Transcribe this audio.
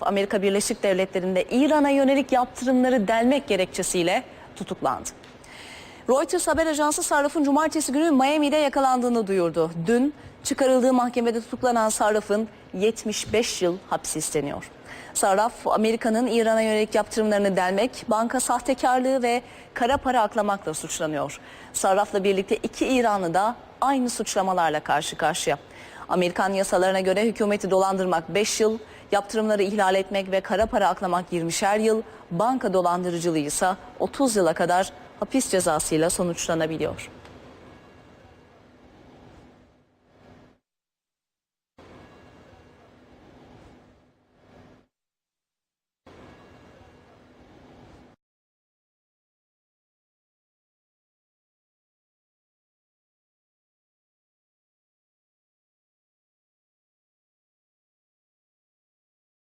Amerika Birleşik Devletleri'nde İran'a yönelik yaptırımları delmek gerekçesiyle tutuklandı. Reuters haber ajansı Sarraf'ın cumartesi günü Miami'de yakalandığını duyurdu. Dün çıkarıldığı mahkemede tutuklanan Sarraf'ın 75 yıl hapsi isteniyor. Sarraf, Amerika'nın İran'a yönelik yaptırımlarını delmek, banka sahtekarlığı ve kara para aklamakla suçlanıyor. Sarraf'la birlikte iki İranlı da aynı suçlamalarla karşı karşıya. Amerikan yasalarına göre hükümeti dolandırmak 5 yıl, yaptırımları ihlal etmek ve kara para aklamak 20'şer yıl, banka dolandırıcılığı ise 30 yıla kadar hapis cezasıyla sonuçlanabiliyor.